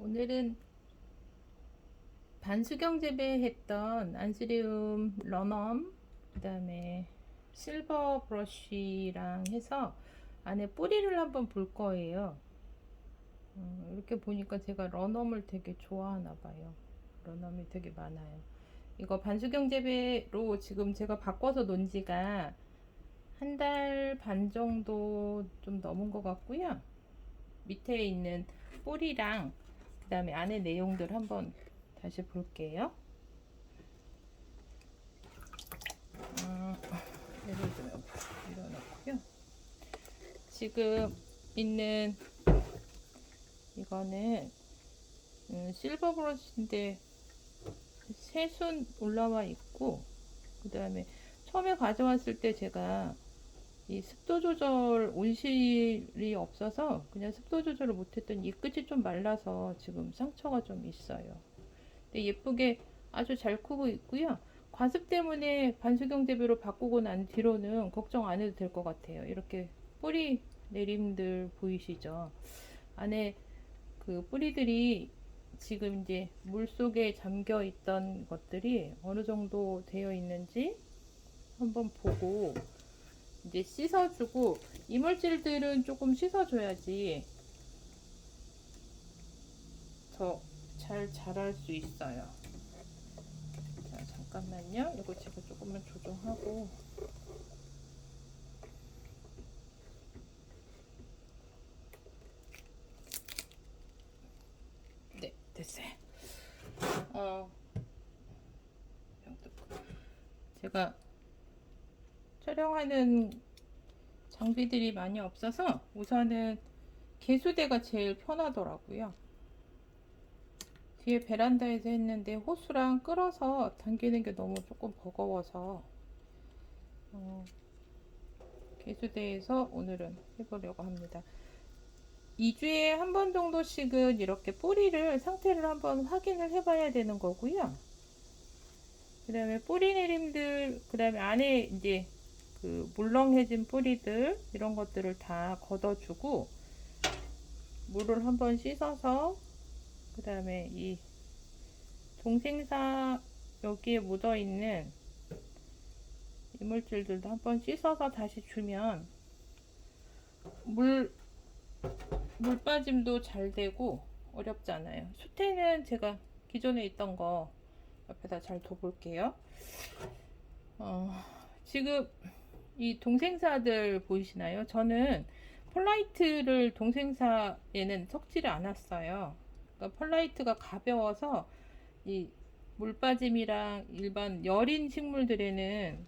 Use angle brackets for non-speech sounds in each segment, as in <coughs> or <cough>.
오늘은 반수경 재배했던 안스리움 러넘 그 다음에 실버 브러쉬랑 해서 안에 뿌리를 한번 볼 거예요. 음, 이렇게 보니까 제가 러넘을 되게 좋아하나 봐요. 러넘이 되게 많아요. 이거 반수경 재배로 지금 제가 바꿔서 논 지가 한 달 반 정도 좀 넘은 것 같고요. 밑에 있는 뿌리랑 그 다음에 안에 내용들 한번 다시 볼게요. 음, 밀어넣고요. 지금 있는 이거는 음, 실버 브러쉬인데 새순 올라와 있고 그 다음에 처음에 가져왔을 때 제가 이 습도 조절 온실이 없어서 그냥 습도 조절을 못했더니 이 끝이 좀 말라서 지금 상처가 좀 있어요. 근데 예쁘게 아주 잘 크고 있고요. 과습 때문에 반수경 재배로 바꾸고 난 뒤로는 걱정 안 해도 될 것 같아요. 이렇게 뿌리 내림들 보이시죠? 안에 그 뿌리들이 지금 이제 물 속에 잠겨 있던 것들이 어느 정도 되어 있는지 한번 보고 이제 씻어주고 이물질들은 조금 씻어줘야지 더 잘 자랄 수 있어요. 자 잠깐만요. 이거 제가 조금만 조정하고 네 됐어요. 어 제가 촬영하는 장비들이 많이 없어서 우선은 개수대가 제일 편하더라고요. 뒤에 베란다에서 했는데 호수랑 끌어서 당기는 게 너무 조금 버거워서 어, 개수대에서 오늘은 해보려고 합니다. 2주에 한 번 정도씩은 이렇게 뿌리를 상태를 한번 확인을 해봐야 되는 거고요. 그 다음에 뿌리 내림들, 그 다음에 안에 이제 그 물렁해진 뿌리들 이런 것들을 다 걷어주고 물을 한번 씻어서 그 다음에 이 동생사 여기에 묻어 있는 이물질들도 한번 씻어서 다시 주면 물, 물 빠짐도 잘 되고 어렵잖아요. 수태는 제가 기존에 있던 거 옆에다 잘 둬볼게요. 어, 지금 이 동생사들 보이시나요? 저는 폴라이트를 동생사에는 섞지를 않았어요. 그러니까 폴라이트가 가벼워서 이 물빠짐이랑 일반 여린 식물들에는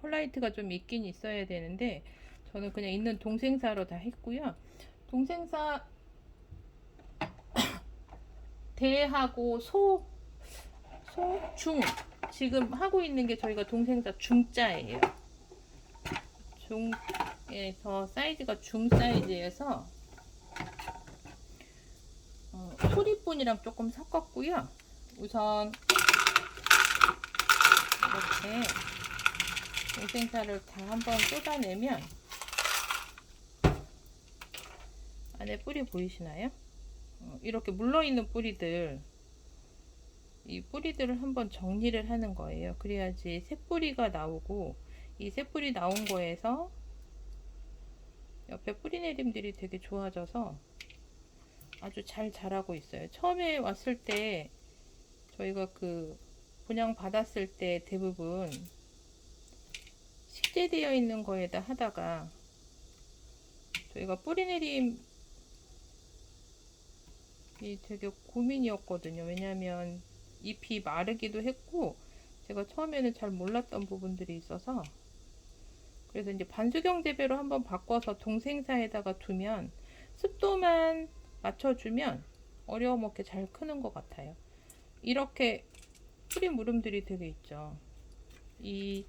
폴라이트가 좀 있긴 있어야 되는데 저는 그냥 있는 동생사로 다 했고요. 동생사 <coughs> 대하고 소, 소, 중 지금 하고 있는 게 저희가 동생사 중자예요. 중에서 사이즈가 중 사이즈여서 어, 소리뿐이랑 조금 섞었고요. 우선 이렇게 동생사를 다 한번 쏟아내면 안에 뿌리 보이시나요? 어, 이렇게 물러있는 뿌리들 이 뿌리들을 한번 정리를 하는 거예요. 그래야지 새뿌리가 나오고 이 새 뿌리 나온 거에서 옆에 뿌리 내림들이 되게 좋아져서 아주 잘 자라고 있어요. 처음에 왔을 때 저희가 그 분양 받았을 때 대부분 식재되어 있는 거에다 하다가 저희가 뿌리 내림이 되게 고민이었거든요. 왜냐면 잎이 마르기도 했고 제가 처음에는 잘 몰랐던 부분들이 있어서 그래서 이제 반수경 재배로 한번 바꿔서 동생사에다가 두면 습도만 맞춰주면 어려움 없게 잘 크는 것 같아요. 이렇게 뿌리 무름들이 되게 있죠. 이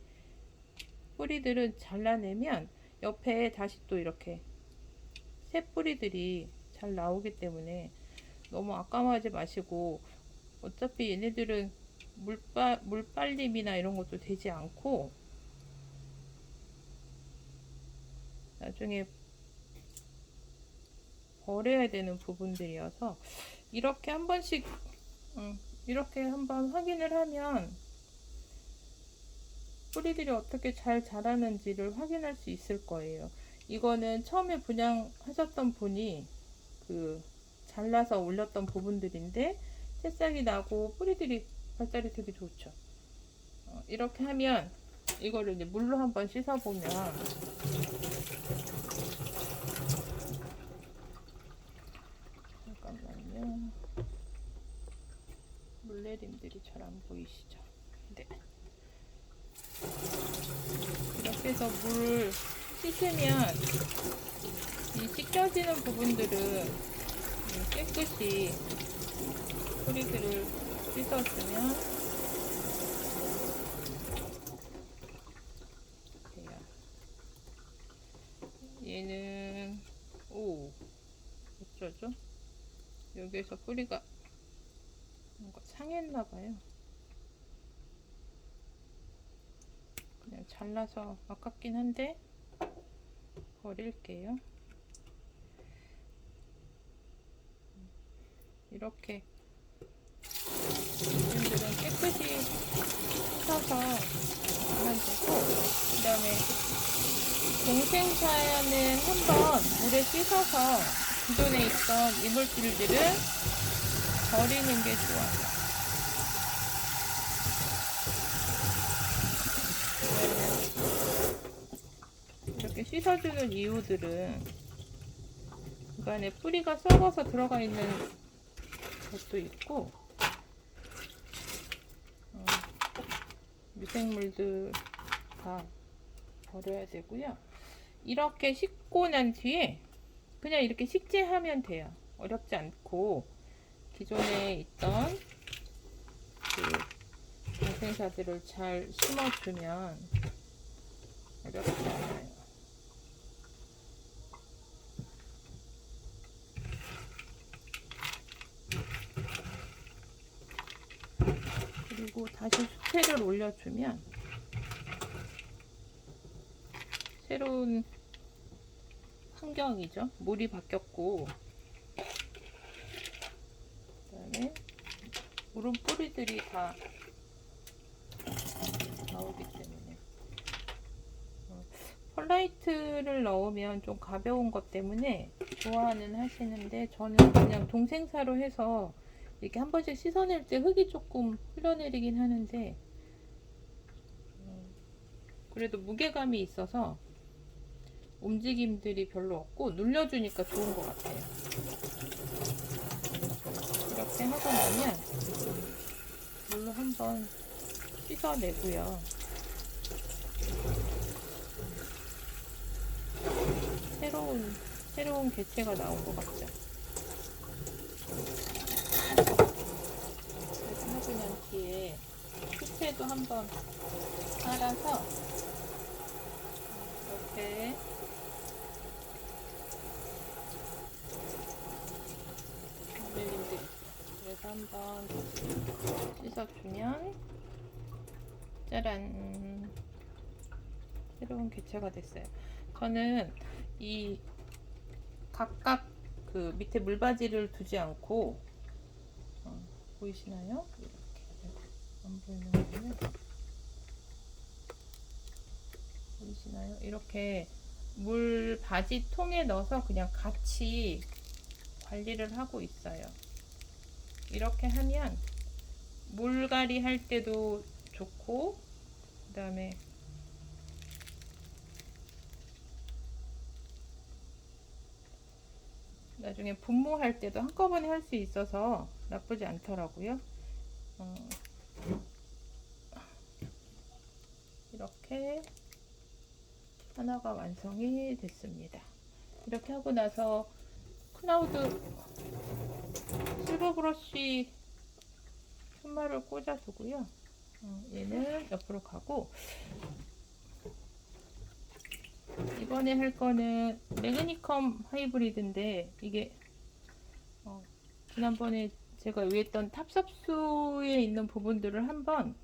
뿌리들은 잘라내면 옆에 다시 또 이렇게 새 뿌리들이 잘 나오기 때문에 너무 아까워하지 마시고 어차피 얘네들은 물빠, 물빨림이나 이런 것도 되지 않고 나중에 버려야 되는 부분들이어서 이렇게 한 번씩 음, 이렇게 한번 확인을 하면 뿌리들이 어떻게 잘 자라는지를 확인할 수 있을 거예요. 이거는 처음에 분양하셨던 분이 그 잘라서 올렸던 부분들인데 새싹이 나고 뿌리들이 발달이 되게 좋죠. 어, 이렇게 하면 이거를 이제 물로 한번 씻어보면 잠깐만요. 물내림들이 잘 안 보이시죠? 네. 이렇게 해서 물을 씻으면 이 씻겨지는 부분들은 깨끗이 뿌리들을 씻어주면 돼요. 얘는 오 어쩌죠? 여기에서 뿌리가 뭔가 상했나봐요. 그냥 잘라서 아깝긴 한데 버릴게요. 이렇게 이들은 깨끗이 씻어서 하면 되고 그 다음에 동생사야는 한번 물에 씻어서 기존에 있던 이물질들을 버리는 게 좋아요. 이렇게 씻어주는 이유들은 그 안에 뿌리가 썩어서 들어가 있는 것도 있고 어, 미생물들 다 버려야 되고요. 이렇게 씻고 난 뒤에 그냥 이렇게 식재하면 돼요. 어렵지 않고 기존에 있던 그 동생사들을 잘 심어주면 어렵지 않아요. 그리고 다시 수채를 올려주면 새로운 환경이죠. 물이 바뀌었고 그다음에 물은 뿌리들이 다 나오기 때문에 어, 펄라이트를 넣으면 좀 가벼운 것 때문에 좋아는 하시는데 저는 그냥 동생사로 해서 이렇게 한 번씩 씻어낼 때 흙이 조금 흘러내리긴 하는데 음, 그래도 무게감이 있어서 움직임들이 별로 없고 눌려주니까 좋은 것 같아요. 이렇게 하고 나면 물로 한번 씻어내고요. 새로운 새로운 개체가 나온 것 같죠. 하고 난 뒤에 수채도 한번 깔아서 이렇게 밀림들이 있어요. 그래서 한번 씻어주면 짜란 새로운 개체가 됐어요. 저는 이 각각 그 밑에 물바지를 두지 않고 어, 보이시나요? 이렇게 안 보이는 거는 보이시나요? 이렇게 물 바지 통에 넣어서 그냥 같이 관리를 하고 있어요. 이렇게 하면 물갈이 할 때도 좋고 그 다음에 나중에 분무할 때도 한꺼번에 할 수 있어서 나쁘지 않더라고요. 어, 이렇게 하나가 완성이 됐습니다. 이렇게 하고 나서 클라우드 실버 브러쉬 손말을 꽂아주고요. 어, 얘는 옆으로 가고 이번에 할 거는 매그니컴 하이브리드인데 이게 어, 지난번에 제가 위했던 탑섭수에 있는 부분들을 한번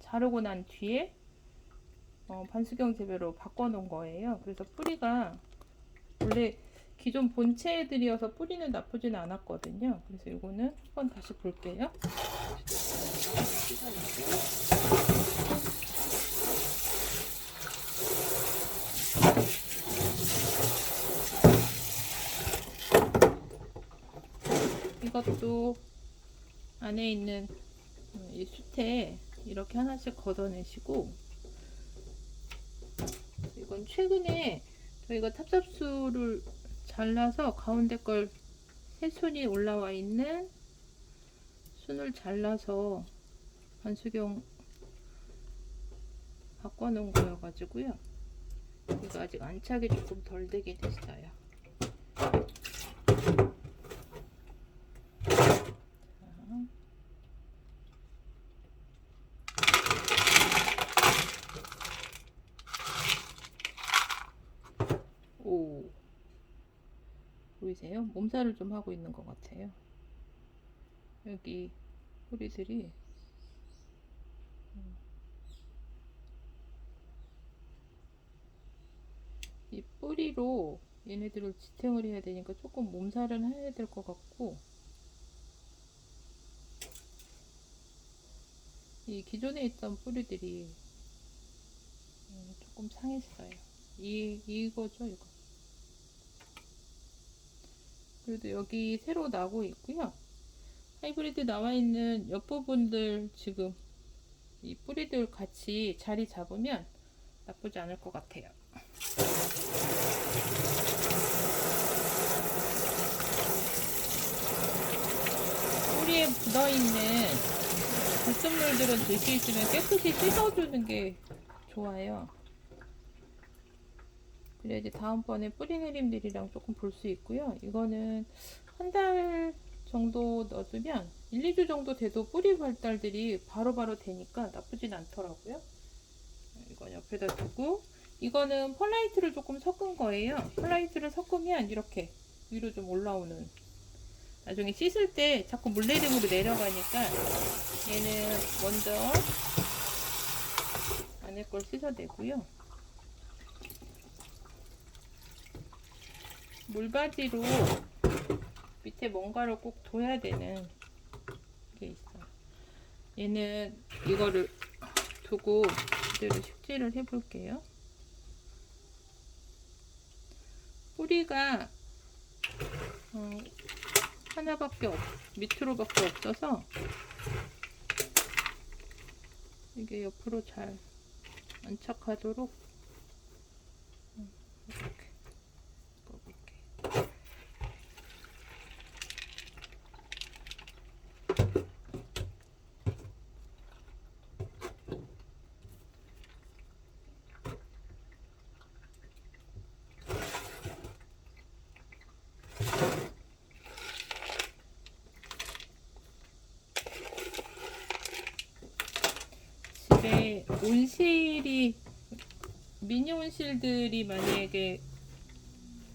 자르고 난 뒤에 어, 반수경 재배로 바꿔 놓은 거예요. 그래서 뿌리가 원래 기존 본체 애들이어서 뿌리는 나쁘진 않았거든요. 그래서 이거는 한번 다시 볼게요. 이것도 안에 있는 이 숯에 이렇게 하나씩 걷어내시고 이건 최근에 저희가 탑잡수를 잘라서 가운데 걸 새순이 올라와 있는 순을 잘라서 반수경 바꿔놓은 거여가지고요. 이거 아직 안착이 조금 덜 되긴 했어요. 자. 오 보이세요? 몸살을 좀 하고 있는 것 같아요. 여기 뿌리들이 음. 이 뿌리로 얘네들을 지탱을 해야 되니까 조금 몸살은 해야 될 것 같고 이 기존에 있던 뿌리들이 음, 조금 상했어요. 이 이거죠 이거. 그래도 여기 새로 나고 있고요. 하이브리드 나와 있는 옆부분들 지금 이 뿌리들 같이 자리 잡으면 나쁘지 않을 것 같아요. 뿌리에 묻어 있는 불순물들은 들수 있으면 깨끗이 씻어주는 게 좋아요. 그래야지 다음번에 뿌리 내림들이랑 조금 볼 수 있고요. 이거는 한 달 정도 넣어두면 1, 2주 정도 돼도 뿌리 발달들이 바로 바로 되니까 나쁘진 않더라고요. 이건 옆에다 두고 이거는 펄라이트를 조금 섞은 거예요. 펄라이트를 섞으면 이렇게 위로 좀 올라오는 나중에 씻을 때 자꾸 물내림으로 내려가니까 얘는 먼저 안에 걸 씻어내고요. 물바지로 밑에 뭔가를 꼭 둬야 되는 게 있어요. 얘는 이거를 두고 그대로 식재를 해볼게요. 뿌리가 어, 하나밖에 없, 밑으로밖에 없어서 이게 옆으로 잘 안착하도록 음, 이렇게 꺼볼게요. 집에 온 실이 미니 온 실들이 만약에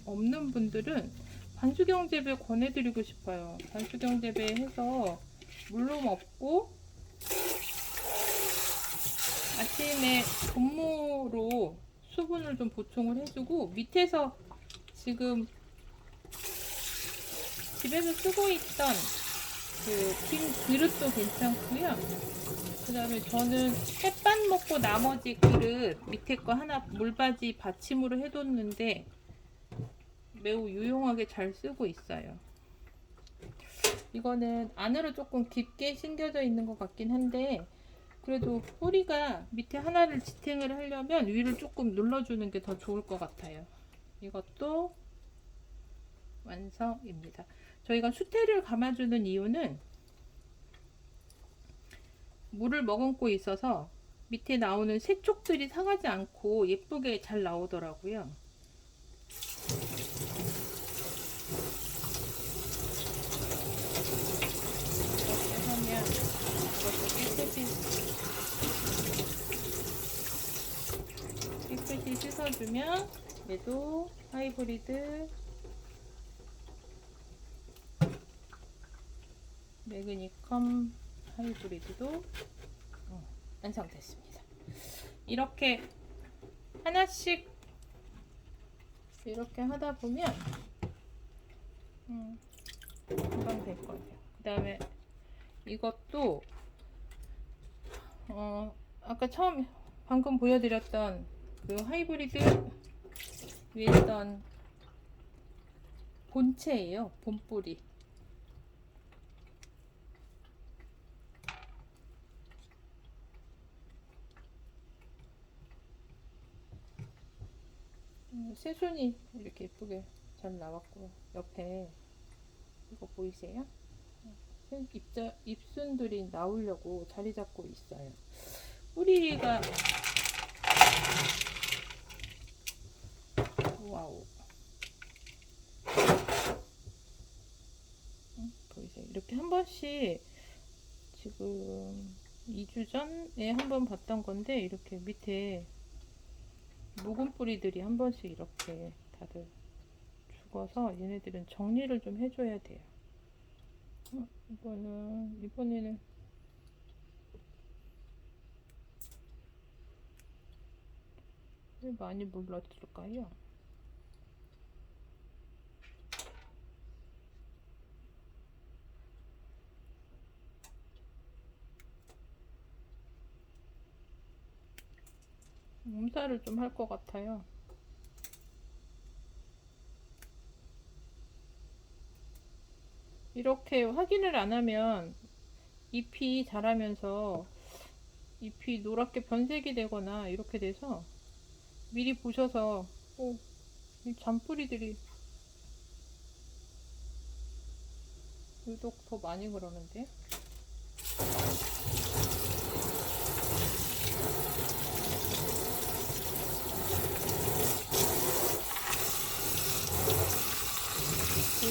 없는 분들은 반수경 재배 권해드리고 싶어요. 반수경 재배해서 물로 먹고 아침에 분무로 수분을 좀 보충을 해주고 밑에서 지금 집에서 쓰고 있던 그 빈 그릇도 괜찮고요. 그 다음에 저는 햇반 먹고 나머지 그릇 밑에 거 하나 물바지 받침으로 해뒀는데 매우 유용하게 잘 쓰고 있어요. 이거는 안으로 조금 깊게 심겨져 있는 것 같긴 한데 그래도 뿌리가 밑에 하나를 지탱을 하려면 위를 조금 눌러주는 게 더 좋을 것 같아요. 이것도 완성입니다. 저희가 수태를 감아주는 이유는 물을 머금고 있어서 밑에 나오는 세촉들이 상하지 않고 예쁘게 잘 나오더라고요. 이렇게 하면 이것도 깨끗이 깨끗이 씻어주면 얘도 하이브리드 매그니컴 어, 완성됐습니다. 이렇게 하나씩 이렇게 하다 보면 음, 금방 될 거예요. 그 다음에 이것도 어 아까 처음 방금 보여드렸던 그 하이브리드 윈스턴 본체예요. 본뿌리. 음, 새순이 이렇게 예쁘게 잘 나왔고 옆에 이거 보이세요? 새- 입자, 잎순들이 나오려고 자리 잡고 있어요. 뿌리가 와우. 응? 보이세요? 이렇게 한 번씩 지금 2주 전에 한 번 봤던 건데 이렇게 밑에 묵은 뿌리들이 한 번씩 이렇게 다들 죽어서 얘네들은 정리를 좀 해줘야 돼요. 어, 이거는 이번에는 왜 많이 물러들까요? 몸살을 좀 할 것 같아요. 이렇게 확인을 안 하면 잎이 자라면서 잎이 노랗게 변색이 되거나 이렇게 돼서 미리 보셔서 오, 이 잔뿌리들이 유독 더 많이 그러는데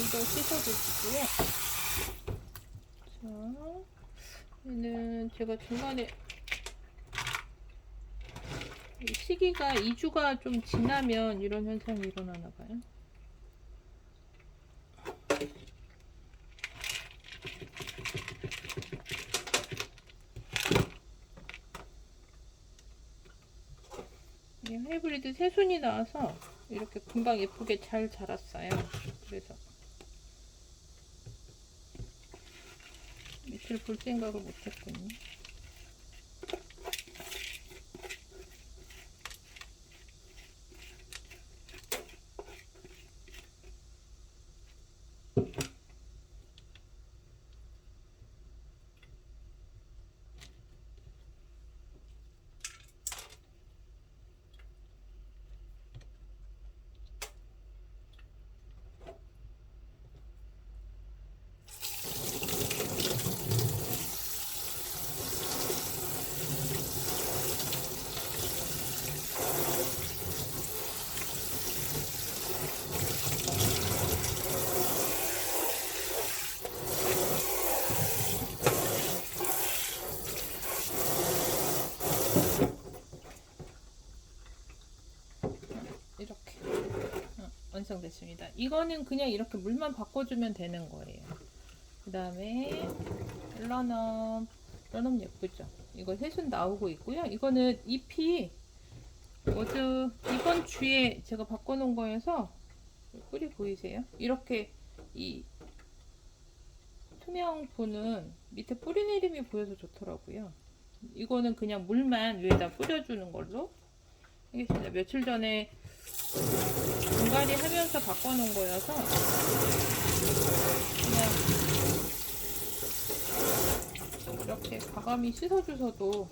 물도 씻어주시고요. 자, 얘는 제가 중간에 이 시기가 2주가 좀 지나면 이런 현상이 일어나나 봐요. 이 하이브리드 새순이 나와서 이렇게 금방 예쁘게 잘 자랐어요. 그래서 밑을 볼 생각을 못했군요. 이렇게 어, 완성됐습니다. 이거는 그냥 이렇게 물만 바꿔주면 되는 거예요. 그 다음에 런업 런업 예쁘죠? 이거 새순 나오고 있고요. 이거는 잎이 어제 이번 주에 제가 바꿔놓은 거여서 뿌리 보이세요? 이렇게 이 투명분은 밑에 뿌리 내림이 보여서 좋더라고요. 이거는 그냥 물만 위에다 뿌려주는 걸로 하겠습니다. 며칠 전에 분갈이 하면서 바꿔놓은 거여서 그냥 이렇게 과감히 씻어주셔도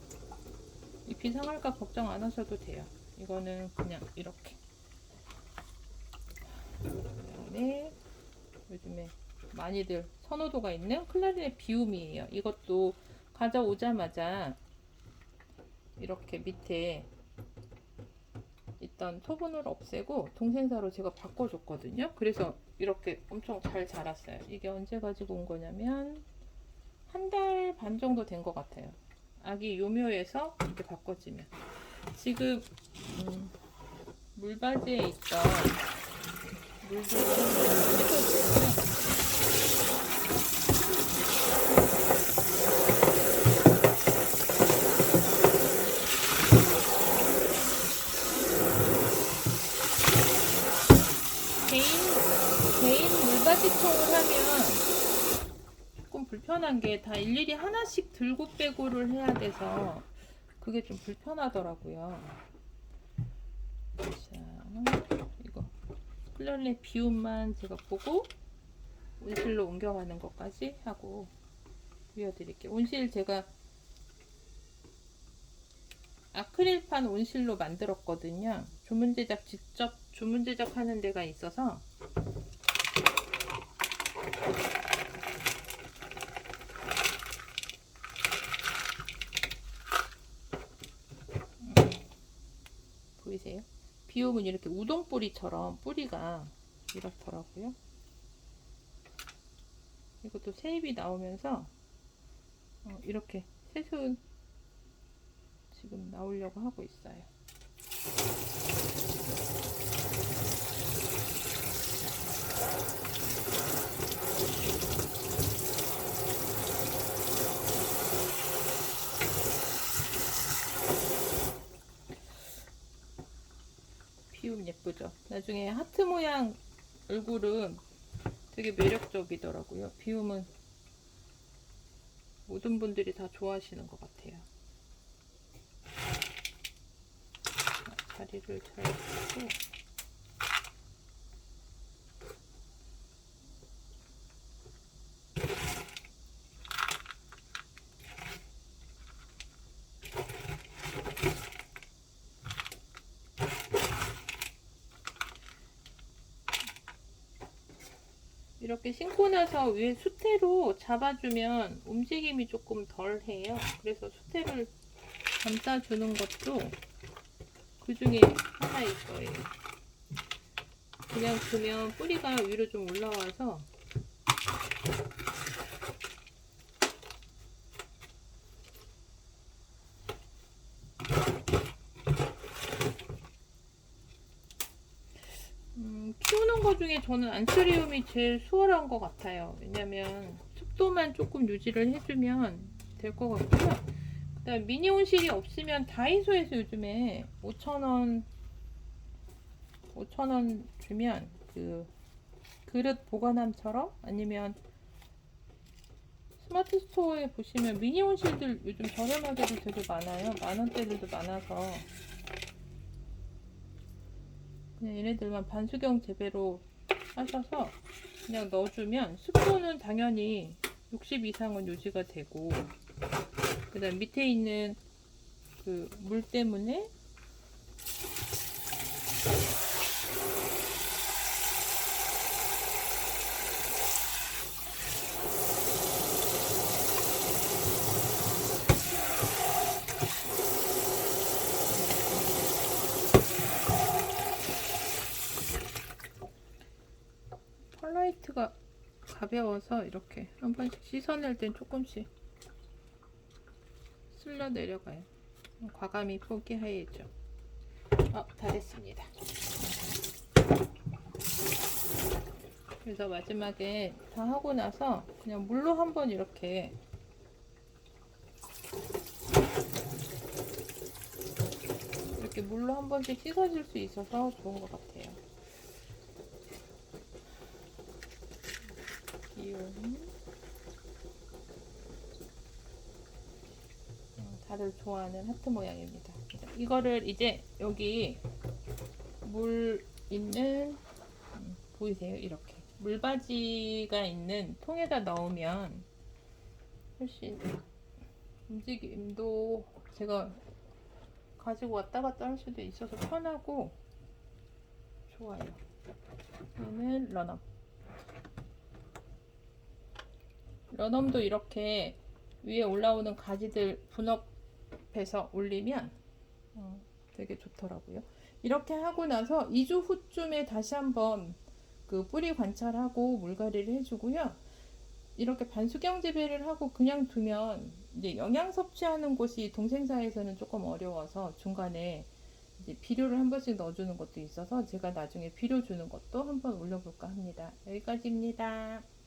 잎이 상할까 걱정 안 하셔도 돼요. 이거는 그냥 이렇게. 그다음에 요즘에 많이들 선호도가 있는 클라리넷 비움이에요. 이것도 가져오자마자 이렇게 밑에 있던 토분을 없애고 동생사로 제가 바꿔줬거든요. 그래서 이렇게 엄청 잘 자랐어요. 이게 언제 가지고 온 거냐면 한 달 반 정도 된 것 같아요. 아기 요묘에서 이렇게 바꿔지면 지금 음, 물바지에 있던 씻어주고요. 개인 개인 물바지통을 불편한 게 다 일일이 하나씩 들고 빼고를 해야 돼서 그게 좀 불편하더라고요. 자, 이거 클레 비움만 제가 보고 온실로 옮겨가는 것까지 하고 보여드릴게요. 온실 제가 아크릴판 온실로 만들었거든요. 주문 제작 직접 주문 제작하는 데가 있어서 보이세요? 비오면 이렇게 우동 뿌리처럼 뿌리가 이렇더라고요. 이것도 세입이 나오면서 어, 이렇게 새순 지금 나오려고 하고 있어요. 비움 예쁘죠? 나중에 하트 모양 얼굴은 되게 매력적이더라고요. 비움은 모든 분들이 다 좋아하시는 것 같아요. 자, 자리를 잘 잡고 이렇게 신고 나서 위에 수태로 잡아주면 움직임이 조금 덜 해요. 그래서 수태를 감싸주는 것도 그 중에 하나일 거예요. 그냥 두면 뿌리가 위로 좀 올라와서 음, 키우는 것 중에 저는 안스리움이 제일 수월한 것 같아요. 왜냐면 습도만 조금 유지를 해주면 될 것 같고요. 그다음 미니 온실이 없으면 다이소에서 요즘에 5,000원 5,000원 주면 그 그릇 보관함처럼 아니면 스마트 스토어에 보시면 미니 온실들 요즘 저렴하게도 되게 많아요. 만 원대들도 많아서 그냥 얘네들만 반수경 재배로 하셔서 그냥 넣어주면 습도는 당연히 60 이상은 유지가 되고 그 다음 밑에 있는 그 물 때문에 펄라이트가 가벼워서 이렇게 한 번씩 씻어낼 땐 조금씩 쓸려 내려가요. 과감히 포기해야죠. 어, 다 됐습니다. 그래서 마지막에 다 하고 나서 그냥 물로 한번 이렇게 이렇게 물로 한 번씩 씻어줄 수 있어서 좋은 것 같아요. 기운. 음, 다들 좋아하는 하트 모양입니다. 이거를 이제 여기 물 있는 음, 보이세요? 이렇게 물바지가 있는 통에다 넣으면 훨씬 움직임도 제가 가지고 왔다 갔다 할 수도 있어서 편하고 좋아요. 얘는 런업. 런엄도 이렇게 위에 올라오는 가지들 분업 해서 올리면 어, 되게 좋더라고요. 이렇게 하고 나서 2주 후쯤에 다시 한번 그 뿌리 관찰하고 물갈이를 해주고요. 이렇게 반수경 재배를 하고 그냥 두면 이제 영양 섭취하는 곳이 동생사에서는 조금 어려워서 중간에 이제 비료를 한 번씩 넣어주는 것도 있어서 제가 나중에 비료 주는 것도 한번 올려볼까 합니다. 여기까지입니다.